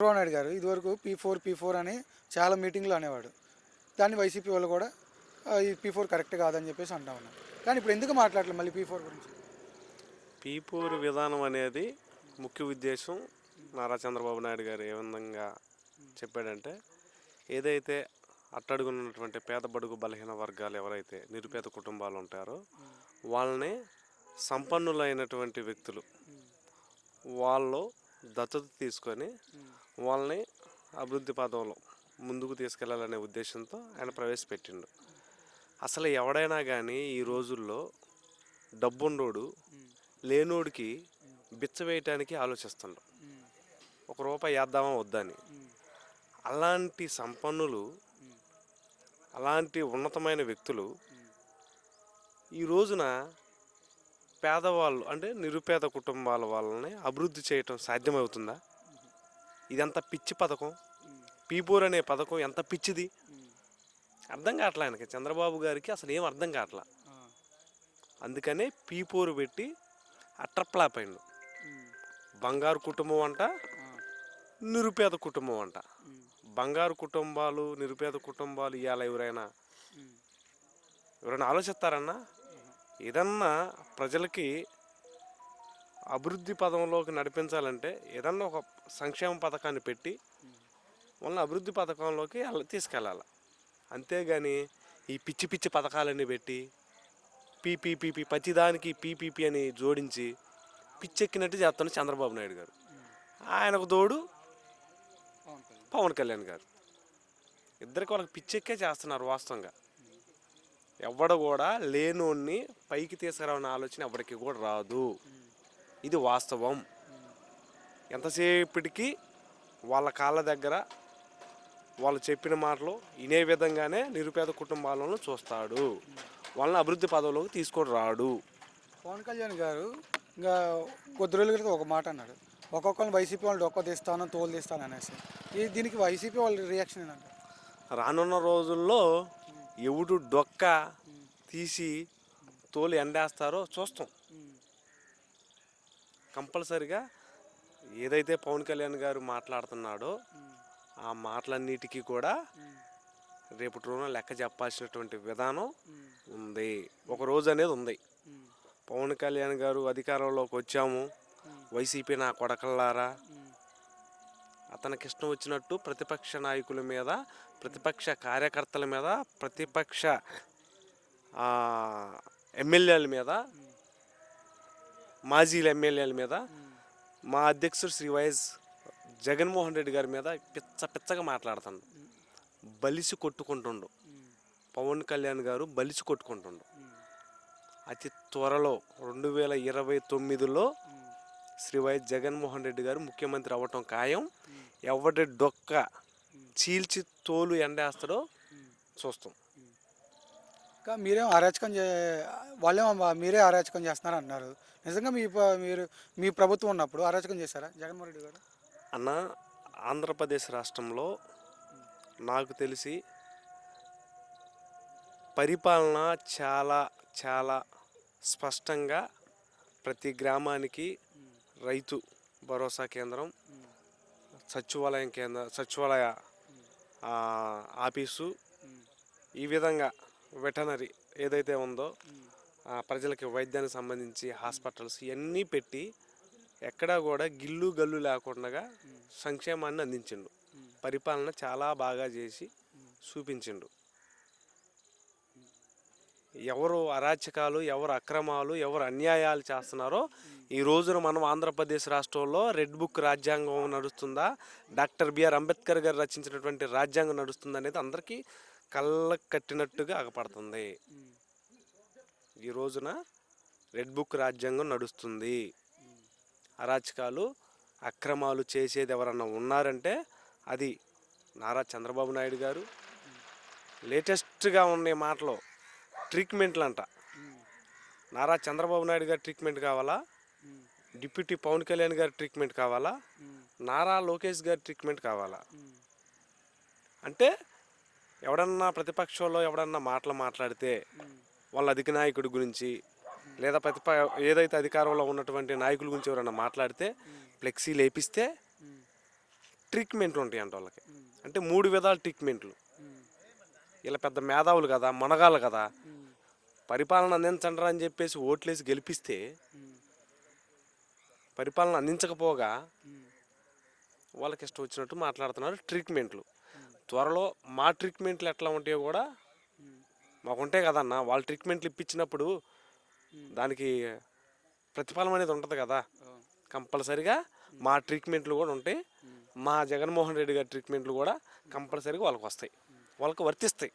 చంద్రబాబు నాయుడు గారు ఇదివరకు P four P four అని చాలా మీటింగ్లు అనేవాడు. దాన్ని వైసీపీ వాళ్ళు కూడా ఈ పీ ఫోర్ కరెక్ట్ కాదని చెప్పేసి అంటా ఉన్నారు. కానీ ఇప్పుడు ఎందుకు మాట్లాడలేదు మళ్ళీ పీ ఫోర్ గురించి? పీ ఫోర్ విధానం అనేది ముఖ్య ఉద్దేశం నారా చంద్రబాబు నాయుడు గారు ఏ విధంగా చెప్పాడంటే ఏదైతే అట్టడుగున్నటువంటి పేద బడుగు బలహీన వర్గాలు ఎవరైతే నిరుపేద కుటుంబాలు ఉంటారో వాళ్ళని సంపన్నులైనటువంటి వ్యక్తులు. వాళ్ళు దత్తత తీసుకొని వాళ్ళని అభివృద్ధి పదంలో ముందుకు తీసుకెళ్ళాలనే ఉద్దేశంతో ఆయన ప్రవేశపెట్టిండు. అసలు ఎవడైనా కానీ ఈ రోజుల్లో డబ్బుండోడు లేనోడికి బిచ్చ వేయటానికి ఆలోచిస్తుండ్రు ఒక రూపాయి వేద్దామా వద్దని అలాంటి సంపన్నులు అలాంటి ఉన్నతమైన వ్యక్తులు ఈ రోజున పేదవాళ్ళు అంటే నిరుపేద కుటుంబాల వాళ్ళని అభివృద్ధి చేయటం సాధ్యమవుతుందా? ఇదంత పిచ్చి పథకం. పీపూర్ అనే పథకం ఎంత పిచ్చిది? అర్థం కావట్లే ఆయనకి. చంద్రబాబు గారికి అసలు ఏం అర్థం కావట్లా. అందుకనే పీపూరు పెట్టి అట్రప్లాపోయిండు బంగారు కుటుంబం అంట నిరుపేద కుటుంబం అంట. బంగారు కుటుంబాలు నిరుపేద కుటుంబాలు ఇవాళ ఎవరైనా? ఎవరైనా ఆలోచిస్తారన్నా? ఏదన్నా ప్రజలకి అభివృద్ధి పదంలోకి నడిపించాలంటే ఏదన్నా ఒక సంక్షేమ పథకాన్ని పెట్టి వాళ్ళని అభివృద్ధి పథకంలోకి తీసుకెళ్ళాలి. అంతేగాని ఈ పిచ్చి పిచ్చి పథకాలన్నీ పెట్టి పీపీపీపీ ప్రతిదానికి పీపీపీ అని జోడించి పిచ్చెక్కినట్టు చేస్తున్న చంద్రబాబు నాయుడు గారు. ఆయనకు తోడు పవన్ కళ్యాణ్ గారు. ఇద్దరికి వాళ్ళకి పిచ్చెక్కే చేస్తున్నారు వాస్తవంగా. ఎవడ కూడా లేనోన్ని పైకి తీసుకురావన్న ఆలోచన ఎవరికి కూడా రాదు. ఇది వాస్తవం. ఎంతసేపటికి వాళ్ళ కాళ్ళ దగ్గర వాళ్ళు చెప్పిన మాటలు వినే విధంగానే నిరుపేద కుటుంబాలను చూస్తాడు. వాళ్ళని అభివృద్ధి పదవులోకి తీసుకొని రాడు. పవన్ కళ్యాణ్ గారు ఇంకా కొద్ది రోజుల క్రితం ఒక మాట అన్నాడు. ఒక్కొక్కరిని వైసీపీ వాళ్ళు డొక్క తీస్తాను తోలు తీస్తాను అనేసి. దీనికి వైసీపీ వాళ్ళ రియాక్షన్ ఏంటంటే? రానున్న రోజుల్లో ఎవడు డొక్క తీసి తోలు ఎండేస్తారో చూస్తాం. కంపల్సరిగా ఏదైతే పవన్ కళ్యాణ్ గారు మాట్లాడుతున్నాడో ఆ మాటలన్నిటికీ కూడా రేపటి రోజున లెక్క చెప్పాల్సినటువంటి విధానం ఉంది. ఒక రోజు అనేది ఉంది. పవన్ కళ్యాణ్ గారు అధికారంలోకి వచ్చాము. వైసీపీ నా కొడకల్లారా? అతనికి ఇష్టం వచ్చినట్టు ప్రతిపక్ష నాయకుల మీద ప్రతిపక్ష కార్యకర్తల మీద ప్రతిపక్ష ఎమ్మెల్యేల మీద మాజీల ఎమ్మెల్యేల మీద మా అధ్యక్షుడు శ్రీ వైఎస్ జగన్మోహన్ రెడ్డి గారి మీద పిచ్చ పిచ్చగా మాట్లాడుతుండు. బలిసి కొట్టుకుంటుండు. పవన్ కళ్యాణ్ గారు బలిసి కొట్టుకుంటుండు. అతి త్వరలో రెండు వేల ఇరవై తొమ్మిదిలో శ్రీ వైఎస్ జగన్మోహన్ రెడ్డి గారు ముఖ్యమంత్రి అవ్వటం ఖాయం. ఎవరి డొక్క చీల్చి తోలు ఎండేస్తాడో చూస్తాం. ఇంకా మీరేం అరాచకం చే వాళ్ళేమో మీరే అరాచకం చేస్తున్నారు అంటున్నారు నిజంగా మీ మీరు మీ ప్రభుత్వం ఉన్నప్పుడు అరాచకం చేశారా జగన్మోహన్ రెడ్డి గారు? అన్న ఆంధ్రప్రదేశ్ రాష్ట్రంలో నాకు తెలిసి పరిపాలన చాలా చాలా స్పష్టంగా ప్రతి గ్రామానికి రైతు భరోసా కేంద్రం సచివాలయం కేంద్ర సచివాలయ ఆఫీసు ఈ విధంగా వెటనరీ ఏదైతే ఉందో ప్రజలకి వైద్యానికి సంబంధించి హాస్పిటల్స్ ఇవన్నీ పెట్టి ఎక్కడా కూడా గిల్లు గల్లు లేకుండా సంక్షేమాన్ని అందించిండు. పరిపాలన చాలా బాగా చేసి చూపించిండు. ఎవరు అరాచకాలు ఎవరు అక్రమాలు ఎవరు అన్యాయాలు చేస్తున్నారో ఈ రోజున మనం ఆంధ్రప్రదేశ్ రాష్ట్రంలో రెడ్ బుక్ రాజ్యాంగం నడుస్తుందా? డాక్టర్ బిఆర్ అంబేద్కర్ గారు రచించినటువంటి రాజ్యాంగం నడుస్తుందా అనేది అందరికీ కళ్ళకు కట్టినట్టుగా అగపడుతుంది ఈ రోజున రెడ్ బుక్ రాజ్యాంగం నడుస్తుంది. అరాచకాలు అక్రమాలు చేసేది ఎవరన్నా ఉన్నారంటే అది నారా చంద్రబాబు నాయుడు గారు. లేటెస్ట్గా ఉన్న మాటలు ట్రీట్మెంట్లు అంట నారా చంద్రబాబు నాయుడు గారి ట్రీట్మెంట్ కావాలా? డిప్యూటీ పవన్ కళ్యాణ్ గారి ట్రీట్మెంట్ కావాలా? నారా లోకేష్ గారి ట్రీట్మెంట్ కావాలా? అంటే ఎవడన్నా ప్రతిపక్షంలో ఎవడన్నా మాటలు మాట్లాడితే వాళ్ళ అధినాయకుడి గురించి లేదా ప్రతిప ఏదైతే అధికారంలో ఉన్నటువంటి నాయకుల గురించి ఎవరైనా మాట్లాడితే ఫ్లెక్సీ లేపిస్తే ట్రీట్మెంట్లు ఉంటాయి అంట వాళ్ళకి. అంటే మూడు విధాల ట్రీట్మెంట్లు. ఇలా పెద్ద మేధావులు కదా మనగాళ్ళు కదా పరిపాలన అందించండి అని చెప్పేసి ఓట్లేసి గెలిపిస్తే పరిపాలన అందించకపోగా వాళ్ళకి ఇష్టం వచ్చినట్టు మాట్లాడుతున్నారు ట్రీట్మెంట్లు. త్వరలో మా ట్రీట్మెంట్లు ఎట్లా ఉంటాయో కూడా మాకు ఉంటాయి కదన్న వాళ్ళ ట్రీట్మెంట్లు ఇప్పించినప్పుడు దానికి ప్రతిఫలం అనేది ఉంటుంది కదా. కంపల్సరిగా మా ట్రీట్మెంట్లు కూడా ఉంటాయి. మా జగన్మోహన్ రెడ్డి గారి ట్రీట్మెంట్లు కూడా కంపల్సరీగా వాళ్ళకి వస్తాయి వాళ్ళకి వర్తిస్తాయి.